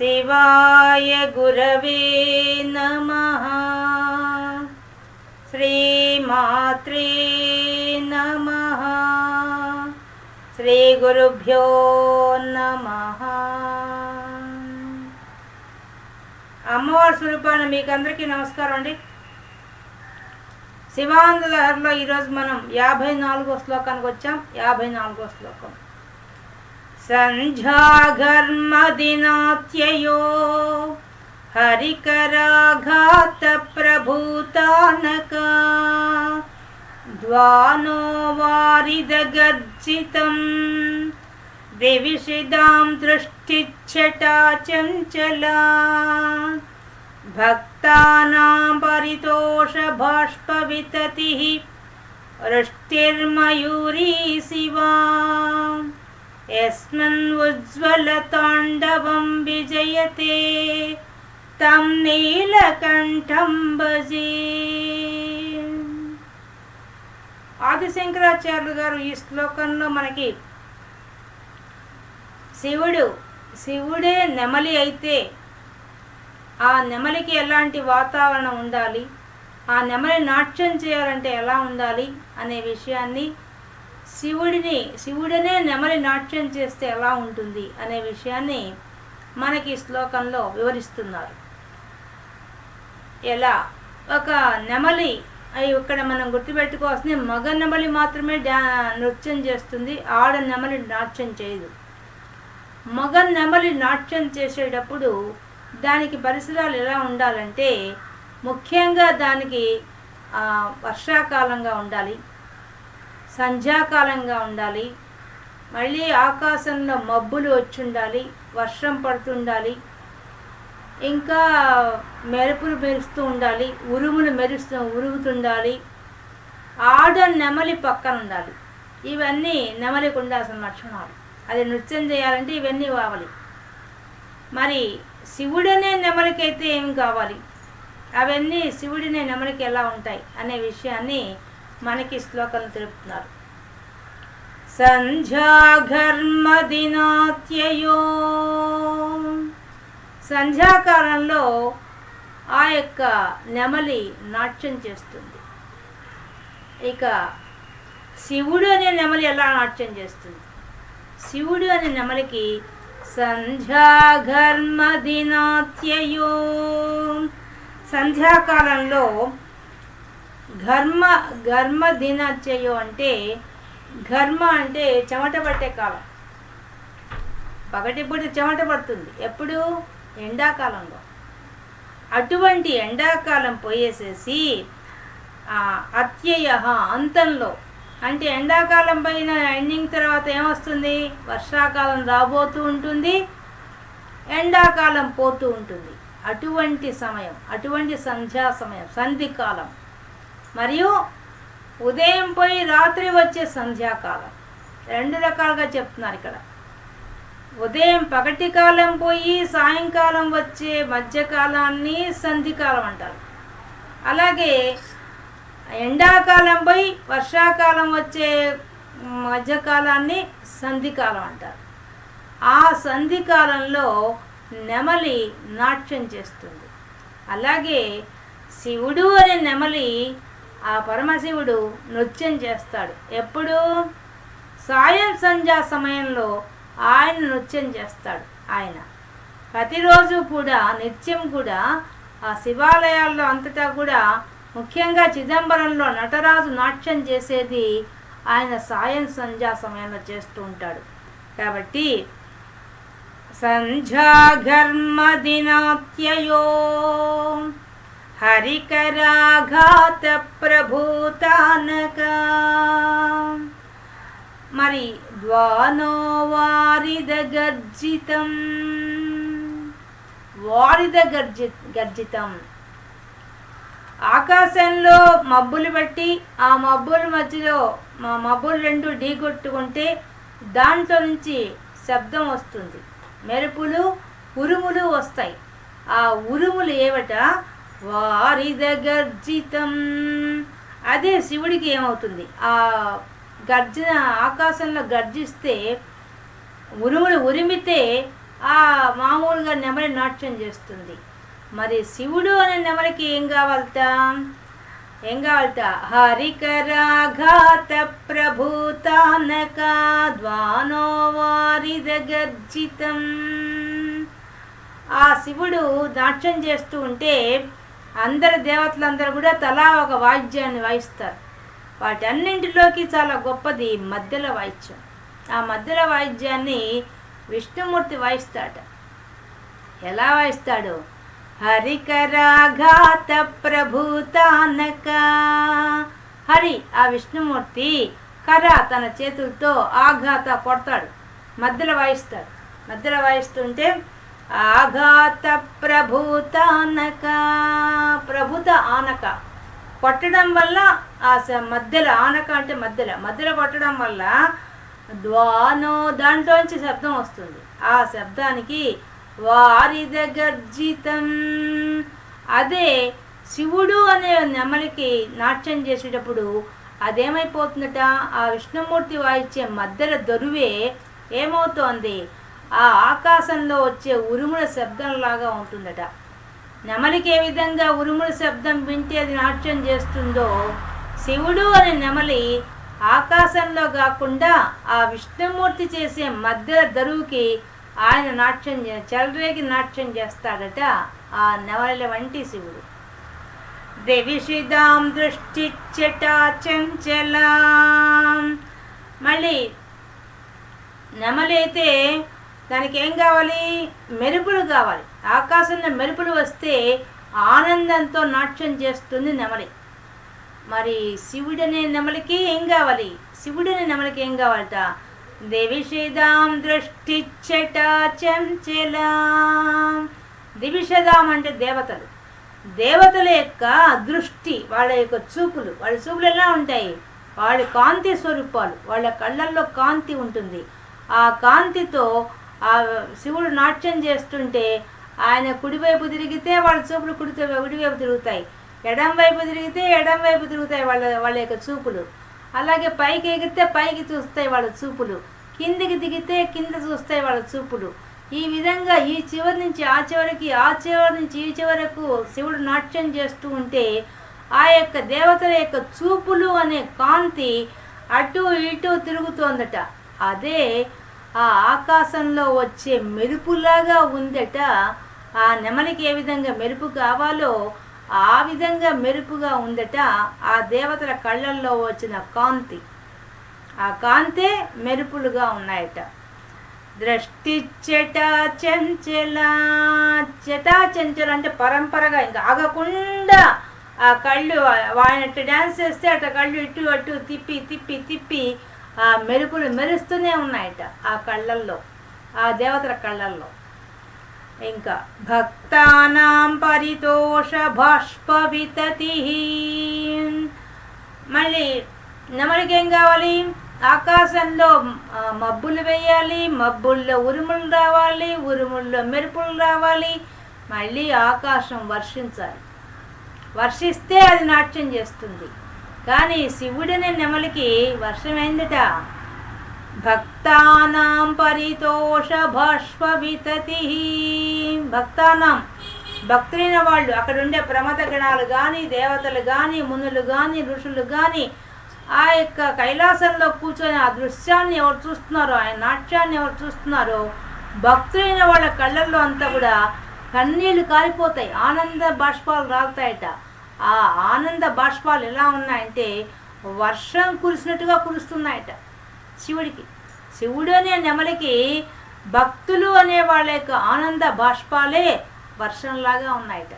శివాయ గురవే నమ. శ్రీమాత్రే నమ. శ్రీ గురుభ్యో నమ. అమ్మవారి స్వరూపాన్ని మీకు అందరికీ నమస్కారం అండి. శివానందలహరిలో ఈరోజు మనం యాభై నాలుగో శ్లోకానికి వచ్చాం. యాభై నాలుగో శ్లోకం. సంధ్యాఘర్మదినాత్యయో హరికరాఘాత ప్రభూతానక ద్వానో వారిదగర్జితం వివిషిదాం దృష్టిచ్చటా చంచలా భక్తానాం పరితోషబాష్పవితతిः వృష్టిర్మయూరీ శివా యస్మిన్ ఉజ్వలతాండవం విజయతే తం నీలకంఠం ఆదిశంకరాచార్యులు గారు ఈ శ్లోకంలో మనకి శివుడు శివుడే నెమలి అయితే ఆ నెమలికి ఎలాంటి వాతావరణం ఉండాలి? ఆ నెమలి నాట్యం చేయాలంటే ఎలా ఉండాలి? అనే విషయాన్ని శివుడిని శివుడనే నెమలి నాట్యం చేస్తే ఎలా ఉంటుంది అనే విషయాన్ని మనకి శ్లోకంలో వివరిస్తున్నారు. ఎలా? ఒక నెమలి అవి ఇక్కడ మనం గుర్తుపెట్టుకోవాల్సింది మగ నెమలి మాత్రమే డా నృత్యం చేస్తుంది ఆడ నెమలి నాట్యం చేయదు. మగ నెమలి నాట్యం చేసేటప్పుడు దానికి పరిసరాలు ఎలా ఉండాలంటే ముఖ్యంగా దానికి వర్షాకాలంగా ఉండాలి. సంధ్యాకాలంగా ఉండాలి. మళ్ళీ ఆకాశంలో మబ్బులు వచ్చి ఉండాలి వర్షం పడుతుండాలి. ఇంకా మెరుపులు మెరుస్తూ ఉండాలి ఉరుములు మెరుస్తూ ఉరుగుతుండాలి ఆడ నెమలి పక్కన ఉండాలి. ఇవన్నీ నెమలికి ఉండాల్సిన లక్షణాలు. అది నృత్యం చేయాలంటే ఇవన్నీ కావాలి. మరి శివుడనే నెమలికైతే ఏం కావాలి? అవన్నీ శివుడినే నెమలికి ఎలా ఉంటాయి? అనే విషయాన్ని మనకి శ్లోకం తెలుపుతున్నారు. సంధ్యాఘర్మదినాత్యయో. సంధ్యాకాలంలో ఆ యొక్క నెమలి నాట్యం చేస్తుంది. ఇక శివుడు అనే నెమలి ఎలా నాట్యం చేస్తుంది? శివుడు అనే నెమలికి సంధ్యాఘర్మదినాత్యయో. సంధ్యాకాలంలో ఘర్మ ఘర్మ దినాత్యయో అంటే ఘర్మ అంటే చెమట పట్టే కాలం. పగటిపూట చెమట పడుతుంది. ఎప్పుడు? ఎండాకాలంలో. అటువంటి ఎండాకాలం పోయేసేసి అత్యయ అంతంలో. అంటే ఎండాకాలం పైన ఎండింగ్ తర్వాత ఏమొస్తుంది? వర్షాకాలం రాబోతూ ఉంటుంది. ఎండాకాలం పోతూ ఉంటుంది. అటువంటి సమయం అటువంటి సంధ్యా సమయం సంధికాలం. మరియు ఉదయం పోయి రాత్రి వచ్చే సంధ్యాకాలం. రెండు రకాలుగా చెప్తున్నారు ఇక్కడ. ఉదయం పగటి కాలం పోయి సాయంకాలం వచ్చే మధ్యకాలాన్ని సంధికాలం అంటారు. అలాగే ఎండాకాలం పోయి వర్షాకాలం వచ్చే మధ్యకాలాన్ని సంధికాలం అంటారు. ఆ సంధికాలంలో నెమలి నాట్యం చేస్తుంది. అలాగే శివుడు అనే నెమలి ఆ పరమశివుడు నృత్యం చేస్తాడు. ఎప్పుడు సాయం సంధ్యా సమయంలో ఆయన నృత్యం చేస్తాడు ఆయన. ప్రతిరోజు కూడా నిత్యం కూడా ఆ శివాలయాల్లో అంతటా కూడా ముఖ్యంగా చిదంబరంలో నటరాజు నాట్యం చేసేది ఆయన సాయం సంధ్యా సమయంలో చేస్తూ ఉంటాడు. కాబట్టి సంధ్యాఘర్మదినాత్యయో హరికరాఘాత ప్రభూతానక మరి ద్వానో వారిద గర్జితం వారిద గర్జి గర్జితం ఆకాశంలో మబ్బులు పట్టి ఆ మబ్బుల మధ్యలో మా మబ్బులు రెండు ఢీకొట్టుకుంటే దాంట్లో నుంచి శబ్దం వస్తుంది. మెరుపులు ఉరుములు వస్తాయి. ఆ ఉరుములు ఏవట? వారిద గర్జితం. అదే శివుడికి ఏమవుతుంది? ఆ గర్జన ఆకాశంలో గర్జిస్తే ఉరుములు ఉరిమితే ఆ మామూలుగా ఎక్కువగా నెమలి నాట్యం చేస్తుంది. మరి శివుడు అనే నెమలికి ఏం కావాలట? ఏం కావాలట? హరికరాఘాత ప్రభూతానక ద్వానో వారిద గర్జితం. ఆ శివుడు నాట్యం చేస్తూ ఉంటే అందరి దేవతలందరూ కూడా తలా ఒక వాయిద్యాన్ని వాయిస్తారు. వాటన్నింటిలోకి చాలా గొప్పది మధ్యల వాయిద్యం. ఆ మధ్యల వాయిద్యాన్ని విష్ణుమూర్తి వాయిస్తాడ ఎలా వాయిస్తాడు? హరికరాఘాత ప్రభూతానక హరి ఆ విష్ణుమూర్తి కర తన చేతులతో ఆఘాత కొడతాడు. మధ్యలో వాయిస్తాడు. మధ్యలో వాయిస్తుంటే ఆఘాత ప్రభూతానక ప్రభుత ఆనక. కొట్టడం వల్ల ఆ మధ్యలో ఆనక అంటే మధ్యలో. మధ్యలో కొట్టడం వల్ల ద్వానో దాంట్లోంచి శబ్దం వస్తుంది. ఆ శబ్దానికి వారిద గర్జితం అదే శివుడు అనే నెమలికి నాట్యం చేసేటప్పుడు అదేమైపోతుందట? ఆ విష్ణుమూర్తి వాయిచ్చే మధ్యల దొరువే ఏమవుతోంది? ఆ ఆకాశంలో వచ్చే ఉరుముల శబ్దంలాగా ఉంటుందట. నెమలికి ఏ విధంగా ఉరుముల శబ్దం వింటే అది నాట్యం చేస్తుందో శివుడు అనే నెమలి ఆకాశంలో కాకుండా ఆ విష్ణుమూర్తి చేసే మధ్య దరువుకి ఆయన నాట్యం చెలరేగి నాట్యం చేస్తాడట ఆ నెమలి వంటి శివుడు. దేవిషిదాం దృష్టి చంచలా. మళ్ళీ నెమలి అయితే దానికి ఏం కావాలి? మెరుపులు కావాలి. ఆకాశంలో మెరుపులు వస్తే ఆనందంతో నాట్యం చేస్తుంది నెమలి. మరి శివుడనే నెమలికి ఏం కావాలి? శివుడనే నెమలికి ఏం కావాలట? దేవిషేదాం దృష్టి చంచలాం దివిషదాం అంటే దేవతలు. దేవతల యొక్క దృష్టి వాళ్ళ యొక్క చూపులు. వాళ్ళ చూపులు ఎలా ఉంటాయి? వాళ్ళ కాంతి స్వరూపాలు. వాళ్ళ కళ్ళల్లో కాంతి ఉంటుంది. ఆ కాంతితో ఆ శివుడు నాట్యం చేస్తుంటే ఆయన కుడివైపు తిరిగితే వాళ్ళ చూపులు కుడితో కుడివైపు తిరుగుతాయి. ఎడం వైపు తిరిగితే ఎడం వైపు తిరుగుతాయి వాళ్ళ వాళ్ళ యొక్క చూపులు. అలాగే పైకి ఎగిరితే పైకి చూస్తాయి వాళ్ళ చూపులు. కిందికి దిగితే కింద చూస్తాయి వాళ్ళ చూపులు. ఈ విధంగా ఈ చివరి నుంచి ఆ చివరికి ఆ చివరి నుంచి ఈ చివరకు శివుడు నాట్యం చేస్తూ ఉంటే ఆ యొక్క దేవతల యొక్క చూపులు అనే కాంతి అటు ఇటు తిరుగుతోందట. అదే ఆ ఆకాశంలో వచ్చే మెరుపులాగా ఉందట. ఆ నెమలికి ఏ విధంగా మెరుపు కావాలో ఆ విధంగా మెరుపుగా ఉందట ఆ దేవతల కళ్ళల్లో వచ్చిన కాంతి. ఆ కాంతే మెరుపులుగా ఉన్నాయట. దృష్టి చెట చంచల చెటా అంటే పరంపరగా ఇంకా ఆగకుండా ఆ కళ్ళు ఆయన డ్యాన్స్ చేస్తే అట్లా కళ్ళు ఇటు అటు తిప్పి తిప్పి తిప్పి ఆ మెరుపులు మెరుస్తూనే ఉన్నాయట ఆ కళ్ళల్లో ఆ దేవతల కళ్ళల్లో. ఇంకా భక్తానాం పరితోష బాష్ప వితతి మళ్ళీ నెమలికేం ఏం కావాలి? ఆకాశంలో మబ్బులు వేయాలి మబ్బుల్లో ఉరుములు రావాలి ఉరుముల్లో మెరుపులు రావాలి. మళ్ళీ ఆకాశం వర్షించాలి. వర్షిస్తే అది నాట్యం చేస్తుంది. కానీ శివుడిని నెమలికి వర్షమైందట? భక్తానాం పరితోష భాష్ప వితతి. భక్తానాం. భక్తులైన వాళ్ళు అక్కడ ఉండే ప్రమద గణాలు కానీ దేవతలు కానీ మునులు కానీ ఋషులు కానీ ఆ యొక్క కైలాసంలో కూర్చొని ఆ దృశ్యాన్ని ఎవరు చూస్తున్నారో ఆయన నాట్యాన్ని ఎవరు చూస్తున్నారో భక్తులైన వాళ్ళ కళ్ళల్లో అంతా కూడా కన్నీళ్ళు కారిపోతాయి. ఆనంద బాష్పాలు రాలుతాయట. ఆ ఆనంద బాష్పాలు ఎలా ఉన్నాయంటే వర్షం కురిసినట్టుగా కురుస్తున్నాయట శివుడికి. శివుడు అనే నెమలికి భక్తులు అనే వాళ్ళ యొక్క ఆనంద బాష్పాలే వర్షంలాగా ఉన్నాయట.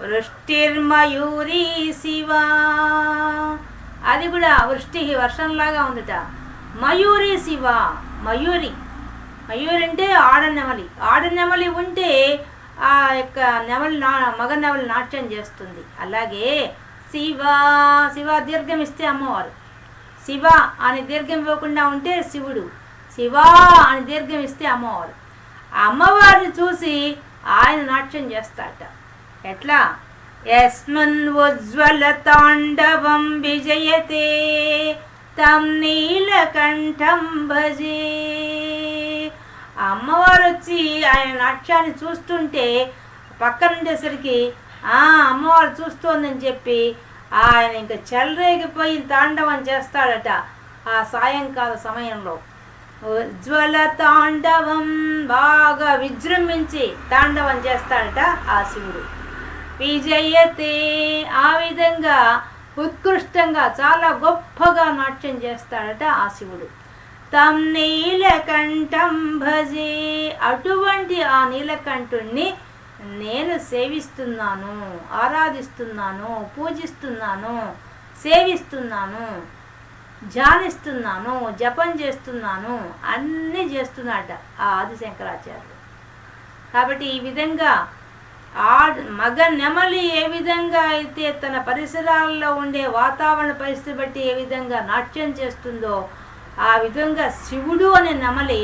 వృష్టిర్మయూరి శివ. అది కూడా వృష్టి వర్షంలాగా ఉందిట. మయూరి శివ మయూరి. మయూరి అంటే ఆడనెమలి ఆడనెమలి ఉంటే ఆ యొక్క నెమలు నా మగ నెమలు నాట్యం చేస్తుంది. అలాగే శివ శివ దీర్ఘం ఇస్తే అమ్మవారు. శివ అని దీర్ఘం ఇవ్వకుండా ఉంటే శివుడు. శివ అని దీర్ఘం ఇస్తే అమ్మవారు. అమ్మవారిని చూసి ఆయన నాట్యం చేస్తాట. ఎట్లా? యస్మన్ ఉజ్వల తాండవం విజయతే తం నీలకంఠం భజే. ఆ అమ్మవారు వచ్చి ఆయన నాట్యాన్ని చూస్తుంటే పక్కన ఉండేసరికి ఆ అమ్మవారు చూస్తోందని చెప్పి ఆయన ఇంకా చెలరేగిపోయి తాండవం చేస్తాడట ఆ సాయంకాల సమయంలో. ఉజ్వల తాండవం బాగా విజృంభించి తాండవం చేస్తాడట ఆ శివుడు. విజయతే ఆ విధంగా ఉత్కృష్టంగా చాలా గొప్పగా నాట్యం చేస్తాడట ఆ శివుడు. తం నీలకంఠం భజే. అటువంటి ఆ నీలకంఠుణ్ణి నేను సేవిస్తున్నాను ఆరాధిస్తున్నాను పూజిస్తున్నాను సేవిస్తున్నాను ధ్యానిస్తున్నాను జపం చేస్తున్నాను అన్నీ చేస్తున్నాడట ఆ ఆదిశంకరాచార్యులు కాబట్టి ఈ విధంగా ఆ మగ నెమలి ఏ విధంగా అయితే తన పరిసరాల్లో ఉండే వాతావరణ పరిస్థితి బట్టి ఏ విధంగా నాట్యం చేస్తుందో ఆ విధంగా శివుడు అనే నెమలి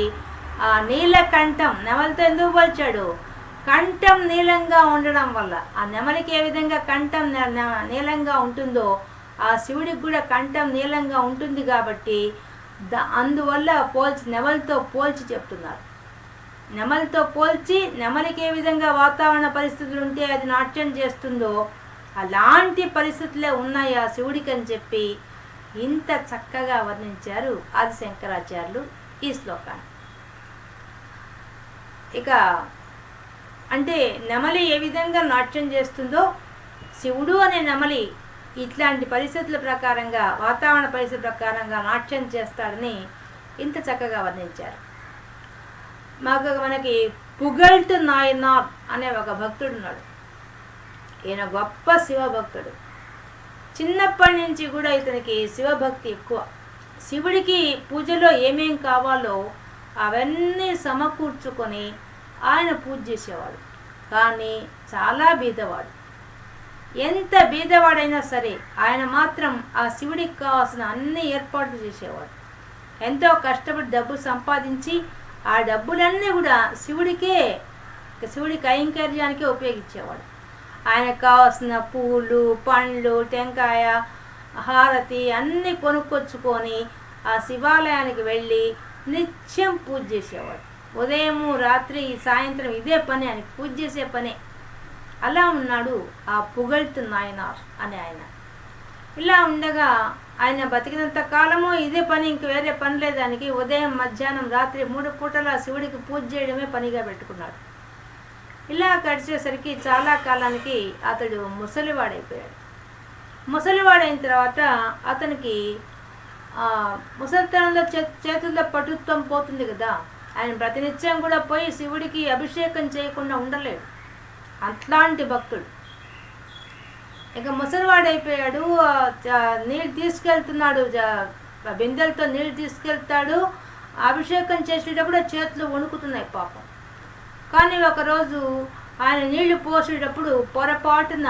ఆ నీలకంఠం నెమలితో ఎందుకు పోల్చాడు? కంఠం నీలంగా ఉండడం వల్ల. ఆ నెమలికి ఏ విధంగా కంఠం నీలంగా ఉంటుందో ఆ శివుడికి కూడా కంఠం నీలంగా ఉంటుంది కాబట్టి ద అందువల్ల పోల్చి నెమలితో పోల్చి చెప్తున్నారు. నెమలితో పోల్చి నెమలికి ఏ విధంగా వాతావరణ పరిస్థితులు ఉంటే అది నాట్యం చేస్తుందో అలాంటి పరిస్థితులే ఉన్నాయి ఆ శివుడికి అని చెప్పి ఇంత చక్కగా వర్ణించారు ఆది శంకరాచార్యులు ఈ శ్లోకాన్ని. ఇక అంటే నెమలి ఏ విధంగా నాట్యం చేస్తుందో శివుడు అనే నెమలి ఇట్లాంటి పరిస్థితుల ప్రకారంగా వాతావరణ పరిస్థితుల ప్రకారంగా నాట్యం చేస్తాడని ఇంత చక్కగా వర్ణించారు. మాకు మనకి పుగల్ట్ నాయనార్ అనే ఒక భక్తుడు ఉన్నాడు ఈయన గొప్ప శివభక్తుడు. చిన్నప్పటి నుంచి కూడా ఇతనికి శివభక్తి ఎక్కువ. శివుడికి పూజలో ఏమేం కావాలో అవన్నీ సమకూర్చుకొని ఆయన పూజ చేసేవాడు. కానీ చాలా బీదవాడు ఎంత బీదవాడైనా సరే ఆయన మాత్రం ఆ శివుడికి కావాల్సిన అన్ని ఏర్పాట్లు చేసేవాడు. ఎంతో కష్టపడి డబ్బు సంపాదించి ఆ డబ్బులన్నీ కూడా శివుడికే శివుడి కైంకర్యానికే ఉపయోగించేవాడు. ఆయనకు కావాల్సిన పూలు పండ్లు టెంకాయ హారతి అన్నీ కొనుక్కొచ్చుకొని ఆ శివాలయానికి వెళ్ళి నిత్యం పూజ చేసేవాడు. ఉదయము రాత్రి సాయంత్రం ఇదే పని అని పూజ చేసే పనే. అలా ఉన్నాడు ఆ పుగల్తు నాయనార్ అని ఆయన. ఇలా ఉండగా ఆయన బతికినంత కాలము ఇదే పని ఇంక వేరే పని లేదానికి ఉదయం మధ్యాహ్నం రాత్రి మూడు పూటల శివుడికి పూజ చేయడమే పనిగా పెట్టుకున్నాడు. ఇలా గడిచేసరికి చాలా కాలానికి అతడు ముసలివాడైపోయాడు. ముసలివాడైన తర్వాత అతనికి ముసలితనంలో చే చేతుల్లో పటుత్వం పోతుంది కదా. ఆయన ప్రతినిత్యం కూడా పోయి శివుడికి అభిషేకం చేయకుండా ఉండలేడు. అట్లాంటి భక్తుడు. ఇక ముసలివాడైపోయాడు. నీళ్ళు తీసుకెళ్తున్నాడు. బిందెలతో నీళ్ళు తీసుకెళ్తాడు. అభిషేకం చేసేటప్పుడు చేతులు వణుకుతున్నాయి పాపం. కానీ ఒకరోజు ఆయన నీళ్ళు పోసేటప్పుడు పొరపాటున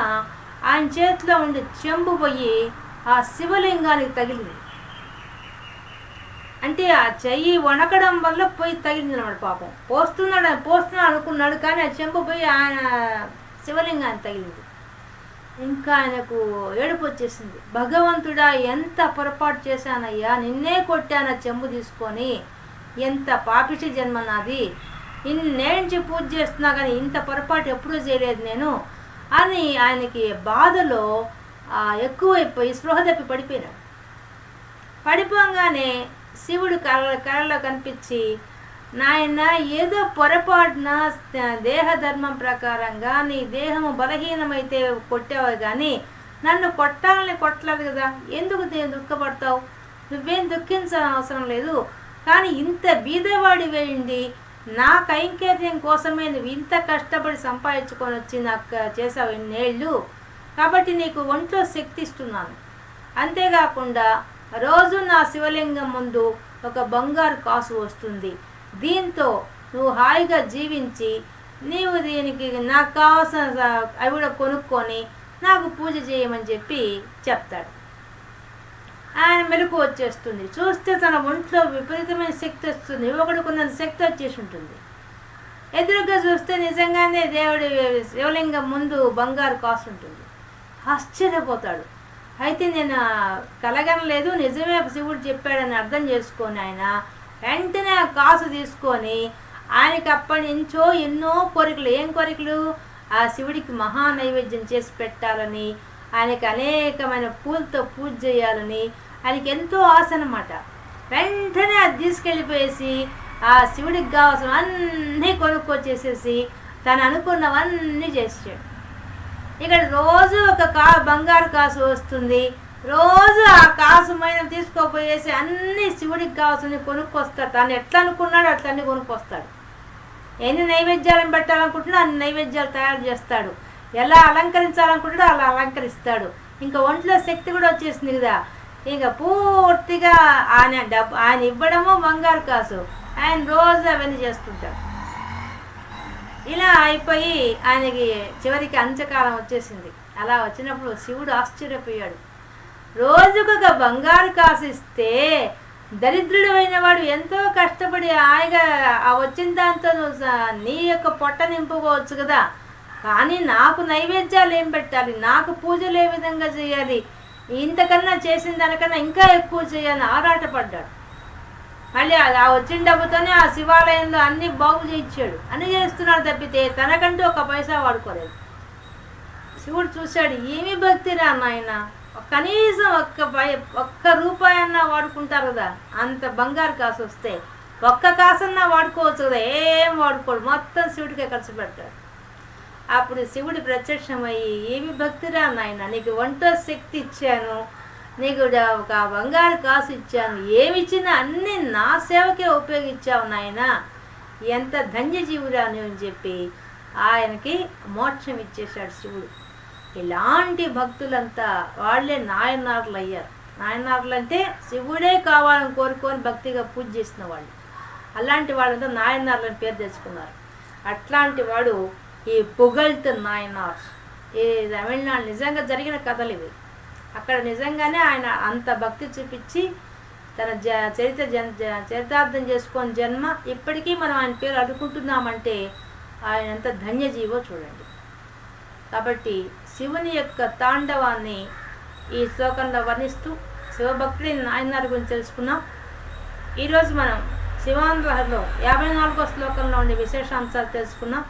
ఆయన చేతిలో ఉండి చెంబు పోయి ఆ శివలింగానికి తగిలింది. అంటే ఆ చెయ్యి వణకడం వల్ల పోయి తగిలింది అన్నమాట పాపం. పోస్తున్నాడు పోస్తున్నాడు అనుకున్నాడు కానీ ఆ చెంబు పోయి ఆయన శివలింగానికి తగిలింది. ఇంకా ఆయనకు ఏడుపు వచ్చేసింది. భగవంతుడా ఎంత పొరపాటు చేశానయ్యా నిన్నే కొట్టాన చెంబు తీసుకొని. ఎంత పాపిష జన్మ నాది. ఇన్నేంచి పూజ చేస్తున్నా కానీ ఇంత పొరపాటు ఎప్పుడూ చేయలేదు నేను అని ఆయనకి బాధలో ఎక్కువైపోయి స్పృహ తప్పి పడిపోయినాడు. పడిపోగానే శివుడు కళ కళలో కనిపించి నాయన ఏదో పొరపాటున దేహ ధర్మం ప్రకారంగా నీ దేహము బలహీనమైతే కొట్టావు కానీ నన్ను కొట్టాలని కొట్టలేదు కదా ఎందుకు నేను దుఃఖపడతావు? నువ్వేం దుఃఖించాల్సిన అవసరం లేదు. కానీ ఇంత బీదవాడి వేయండి నా కైంకర్యం కోసమే నువ్వు ఇంత కష్టపడి సంపాదించుకొని వచ్చి నాకు చేసావు ఇన్నేళ్ళు. కాబట్టి నీకు ఒంట్లో శక్తి ఇస్తున్నాను అంతేకాకుండా రోజు నా శివలింగం ముందు ఒక బంగారు కాసు వస్తుంది. దీంతో నువ్వు హాయిగా జీవించి నీవు దీనికి నాకు కావాల్సిన అవిడ అవి కూడా కొనుక్కొని నాకు పూజ చేయమని చెప్పి చెప్తాడు. ఆయన మెలకు వచ్చేస్తుంది. చూస్తే తన ఒంట్లో విపరీతమైన శక్తి వస్తుంది. యువకుడికి శక్తి వచ్చేసి ఉంటుంది. ఎదురుగా చూస్తే నిజంగానే దేవుడి శివలింగం ముందు బంగారు కాసు ఉంటుంది. ఆశ్చర్యపోతాడు. అయితే నేను కలగనలేదు నిజమే శివుడు చెప్పాడని అర్థం చేసుకొని ఆయన వెంటనే ఆ కాసు తీసుకొని ఆయనకి అప్పటి నుంచో ఎన్నో కోరికలు. ఏం కోరికలు? ఆ శివుడికి మహా నైవేద్యం చేసి పెట్టాలని ఆయనకి అనేకమైన పూలతో పూజ చేయాలని ఆయనకి ఎంతో ఆశ అనమాట వెంటనే అది తీసుకెళ్ళిపోయేసి ఆ శివుడికి కావాల్సిన అన్నీ కొనుక్కొచ్చేసేసి తను అనుకున్నవన్నీ చేసాడు ఇక్కడ రోజు ఒక కా బంగారు కాసు వస్తుంది. రోజు ఆ కాసు మైన తీసుకోపోయేసి అన్ని శివుడికి కావాల్సిన కొనుక్కొస్తాడు తను ఎట్లా అనుకున్నాడో అట్లన్నీ కొనుక్కొస్తాడు. ఎన్ని నైవేద్యాలను పెట్టాలనుకుంటున్నా అన్ని నైవేద్యాలు తయారు చేస్తాడు. ఎలా అలంకరించాలనుకుంటాడో అలా అలంకరిస్తాడు. ఇంకా ఒంట్లో శక్తి కూడా వచ్చేసింది కదా. ఇంకా పూర్తిగా ఆయన డబ్బు ఆయన ఇవ్వడము బంగారు కాసు. ఆయన రోజు అవన్నీ చేస్తుంటాడు. ఇలా అయిపోయి ఆయనకి చివరికి అంత్యకాలం వచ్చేసింది. అలా వచ్చినప్పుడు శివుడు ఆశ్చర్యపోయాడు. రోజుకొక బంగారు కాసు ఇస్తే దరిద్రుడు వాడు ఎంతో కష్టపడి హాయిగా ఆ వచ్చిన దాంతో నువ్వు నీ యొక్క పొట్ట నింపుకోవచ్చు కదా. కానీ నాకు నైవేద్యాలు ఏం పెట్టాలి? నాకు పూజలు ఏ విధంగా చేయాలి? ఇంతకన్నా చేసిన దానికన్నా ఇంకా ఎక్కువ చేయాలని ఆరాటపడ్డాడు. మళ్ళీ అది ఆ వచ్చిన డబ్బుతోనే ఆ శివాలయంలో అన్ని బాగు చేయించాడు. అన్ని చేస్తున్నాడు తప్పితే తనకంటూ ఒక పైసా వాడుకోలేదు. శివుడు చూశాడు ఏమి భక్తిరా నాయన? కనీసం ఒక్క పై ఒక్క రూపాయి అన్నా వాడుకుంటారు కదా? అంత బంగారు కాసు వస్తే ఒక్క కాసన్నా వాడుకోవచ్చు కదా? ఏం వాడుకోడు? మొత్తం శివుడికే ఖర్చు పెడతాడు. అప్పుడు శివుడు ప్రత్యక్షమయ్యి ఏమి భక్తిరా నాయన నీకు వంట శక్తి ఇచ్చాను. నీకు ఒక బంగారు కాసు ఇచ్చాను. ఏమి ఇచ్చినా అన్నీ నా సేవకే ఉపయోగించావు నాయన. ఎంత ధన్యజీవురా అని చెప్పి ఆయనకి మోక్షం ఇచ్చేశాడు శివుడు. ఇలాంటి భక్తులంతా వాళ్ళే నాయనార్లు అయ్యారు. నాయనార్లు అంటే శివుడే కావాలని కోరుకొని భక్తిగా పూజ చేసిన వాళ్ళు. అలాంటి వాళ్ళంతా నాయనార్లని పేరు తెచ్చుకున్నారు. అట్లాంటి వాడు ఈ పుగల్త్ నాయనార్. ఈ తమిళనాడు నిజంగా జరిగిన కథలు ఇవి. అక్కడ నిజంగానే ఆయన అంత భక్తి చూపించి తన జ చరిత్ర జన్ చరితార్థం చేసుకొని జన్మ ఇప్పటికీ మనం ఆయన పేరు అడుగుకుంటున్నామంటే ఆయన ఎంత ధన్యజీవో చూడండి. కాబట్టి శివుని యొక్క తాండవాన్ని ఈ శ్లోకంలో వర్ణిస్తూ శివభక్తుడి నాయనారి గురించి తెలుసుకున్నాం. ఈరోజు మనం శివాంధ్రలో యాభై నాలుగో శ్లోకంలో ఉండే విశేషాంశాలు తెలుసుకున్నాం.